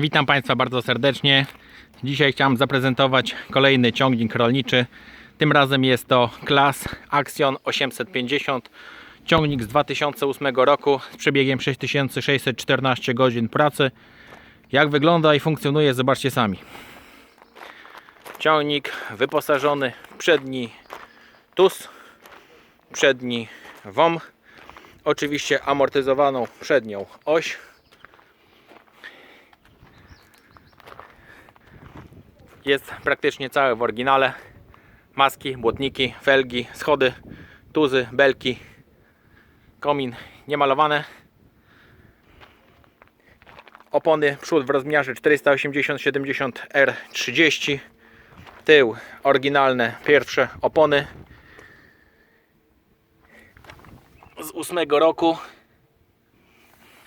Witam Państwa bardzo serdecznie. Dzisiaj chciałem zaprezentować kolejny ciągnik rolniczy. Tym razem jest to Klas Axion 850. Ciągnik z 2008 roku z przebiegiem 6614 godzin pracy. Jak wygląda i funkcjonuje zobaczcie sami. Ciągnik wyposażony w przedni TUS, przedni WOM, oczywiście amortyzowaną przednią oś. Jest praktycznie cały w oryginale. Maski, błotniki, felgi, schody, tuzy, belki, komin niemalowane. Opony przód w rozmiarze 480-70 R30. Tył oryginalne pierwsze opony z 8 roku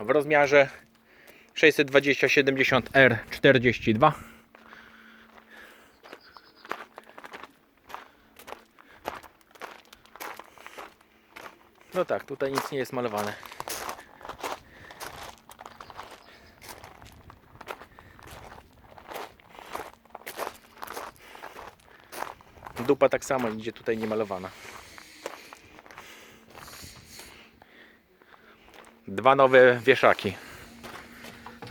w rozmiarze 620-70 No tak, tutaj nic nie jest malowane. Dupa tak samo idzie tutaj nie malowana. Dwa nowe wieszaki.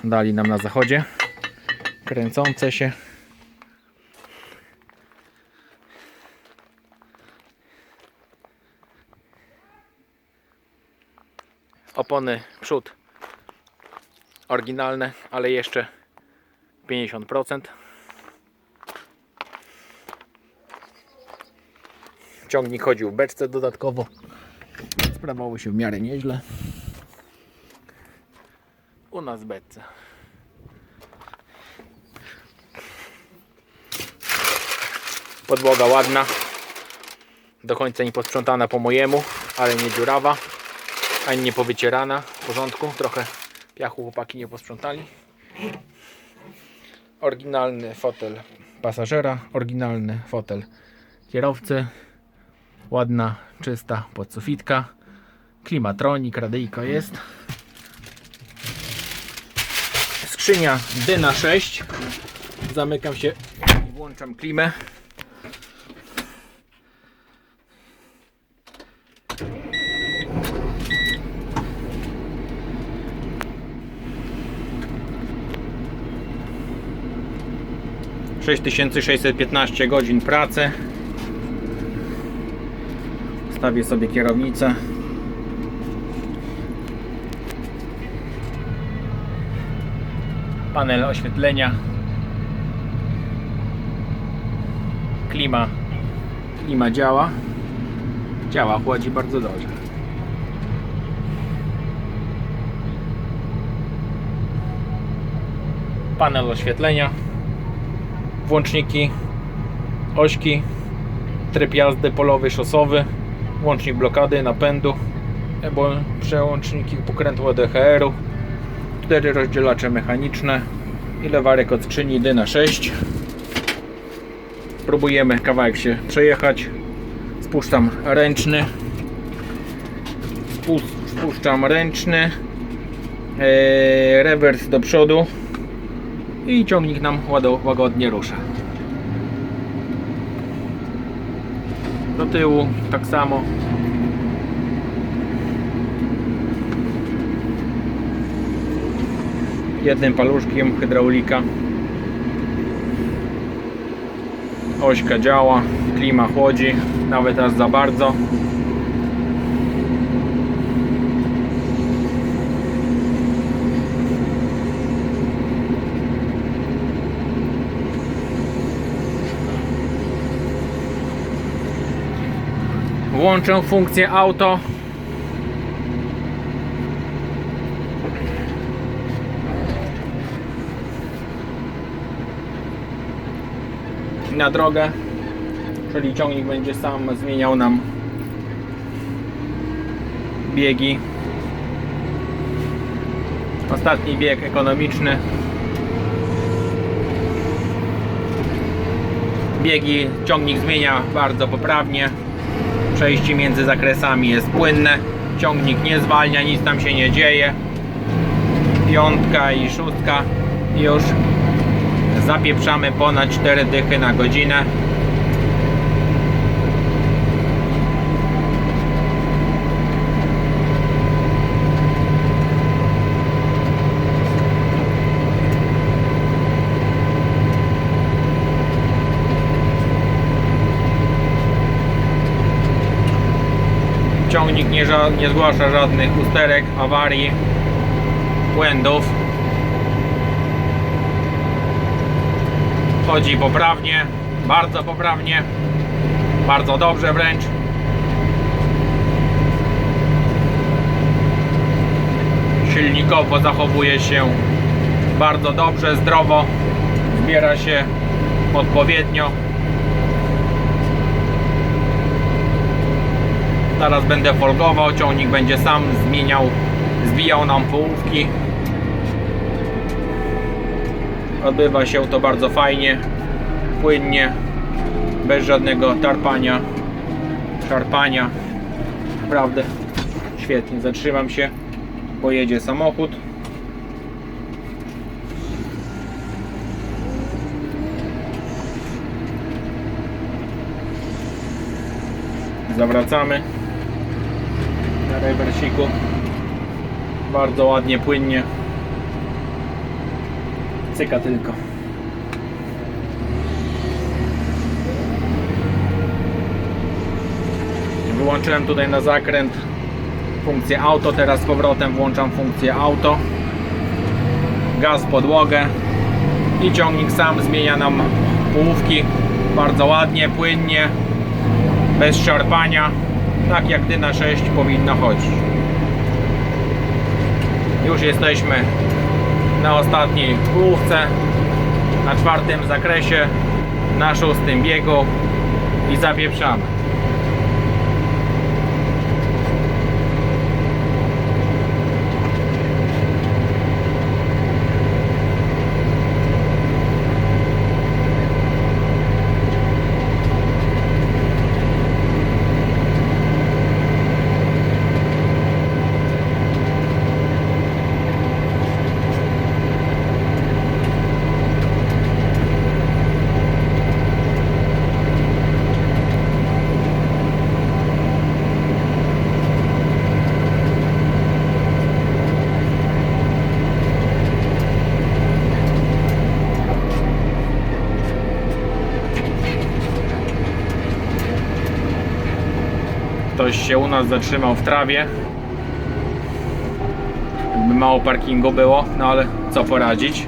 Dali nam na zachodzie. Kręcące się. Opony przód oryginalne, ale jeszcze 50%. Ciągnik chodził w beczce dodatkowo. Sprawało się w miarę nieźle. U nas w beczce. Podłoga ładna. Do końca nie posprzątana po mojemu, ale nie dziurawa ani nie powycierana w porządku. Trochę piachu chłopaki nie posprzątali. Oryginalny fotel pasażera, oryginalny fotel kierowcy. Ładna, czysta podsufitka. Klimatronik, radyjko jest. Skrzynia Dyna 6. Zamykam się i włączam klimę. Sześć tysięcy sześćset piętnaście godzin pracy. Stawię sobie kierownicę. Panel oświetlenia. Klima. Klima działa. Działa, chłodzi bardzo dobrze. Panel oświetlenia włączniki, ośki, tryb jazdy polowy, szosowy, łącznik blokady, napędu, przełączniki pokrętła DHR-u, cztery rozdzielacze mechaniczne i lewarek od skrzyni Dyna 6. Próbujemy kawałek się przejechać. Spuszczam ręczny. Spus- Spuszczam ręczny. Eee, rewers do przodu i ciągnik nam łagodnie rusza. Do tyłu tak samo. Jednym paluszkiem hydraulika. Ośka działa, klima chłodzi, nawet aż za bardzo. Włączę funkcję auto. Na drogę, czyli ciągnik będzie sam zmieniał nam biegi. Ostatni bieg ekonomiczny. Biegi ciągnik zmienia bardzo poprawnie. Przejście między zakresami jest płynne. Ciągnik nie zwalnia, nic tam się nie dzieje. Piątka i szóstka Już zapieprzamy ponad 4 dychy na godzinę. Ciągnik nie, nie zgłasza żadnych usterek, awarii, błędów. Chodzi poprawnie, bardzo poprawnie, bardzo dobrze wręcz. Silnikowo zachowuje się bardzo dobrze, zdrowo, zbiera się odpowiednio. Zaraz będę folgował, ciągnik będzie sam zmieniał, zbijał nam połówki. Odbywa się to bardzo fajnie, płynnie, bez żadnego tarpania, szarpania. Naprawdę świetnie. Zatrzymam się, bo jedzie samochód. Zawracamy rewersiku. Bardzo ładnie, płynnie. Cyka tylko. Wyłączyłem tutaj na zakręt funkcję auto, teraz z powrotem włączam funkcję auto. Gaz podłogę i ciągnik sam zmienia nam połówki bardzo ładnie, płynnie, bez szarpania, tak jak Dyna 6 powinna chodzić. Już jesteśmy na ostatniej połówce, na czwartym zakresie, na szóstym biegu i zapieprzamy. Ktoś się u nas zatrzymał w trawie. Jakby mało parkingu było, no ale co poradzić.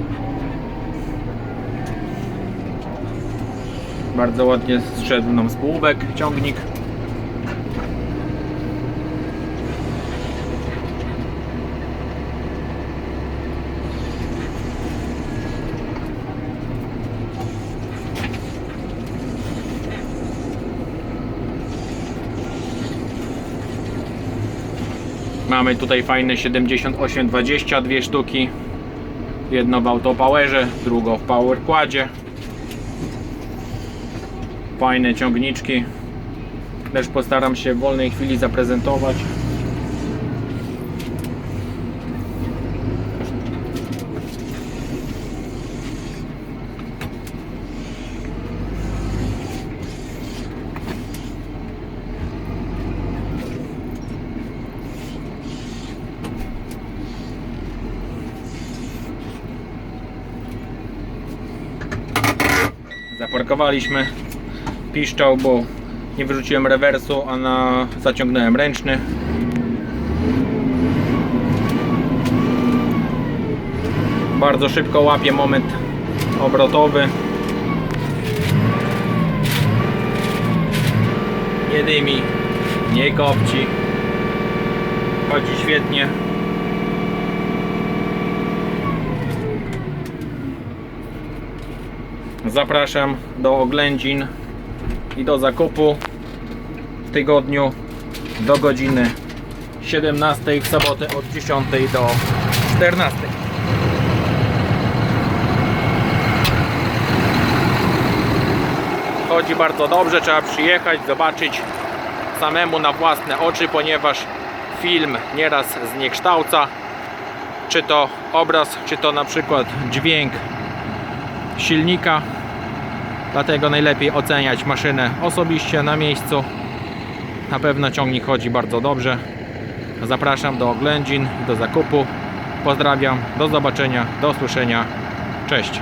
Bardzo ładnie zszedł nam z półbek ciągnik. Mamy tutaj fajne 7820, dwie sztuki. Jedno w autopowerze, drugo w powerquadzie. Fajne ciągniczki. Też postaram się w wolnej chwili zaprezentować. Zaparkowaliśmy. Piszczał, bo nie wyrzuciłem rewersu, a na zaciągnąłem ręczny. Bardzo szybko łapie moment obrotowy. Nie dymi, nie kopci. Chodzi świetnie. Zapraszam do oględzin i do zakupu w tygodniu do godziny 17 w sobotę od 10 do 14. Chodzi bardzo dobrze, trzeba przyjechać, zobaczyć samemu na własne oczy, ponieważ film nieraz zniekształca. czy to obraz, czy to na przykład dźwięk silnika. Dlatego najlepiej oceniać maszynę osobiście na miejscu. Na pewno ciągnik chodzi bardzo dobrze. Zapraszam do oględzin, do zakupu. Pozdrawiam, do zobaczenia, do usłyszenia. Cześć.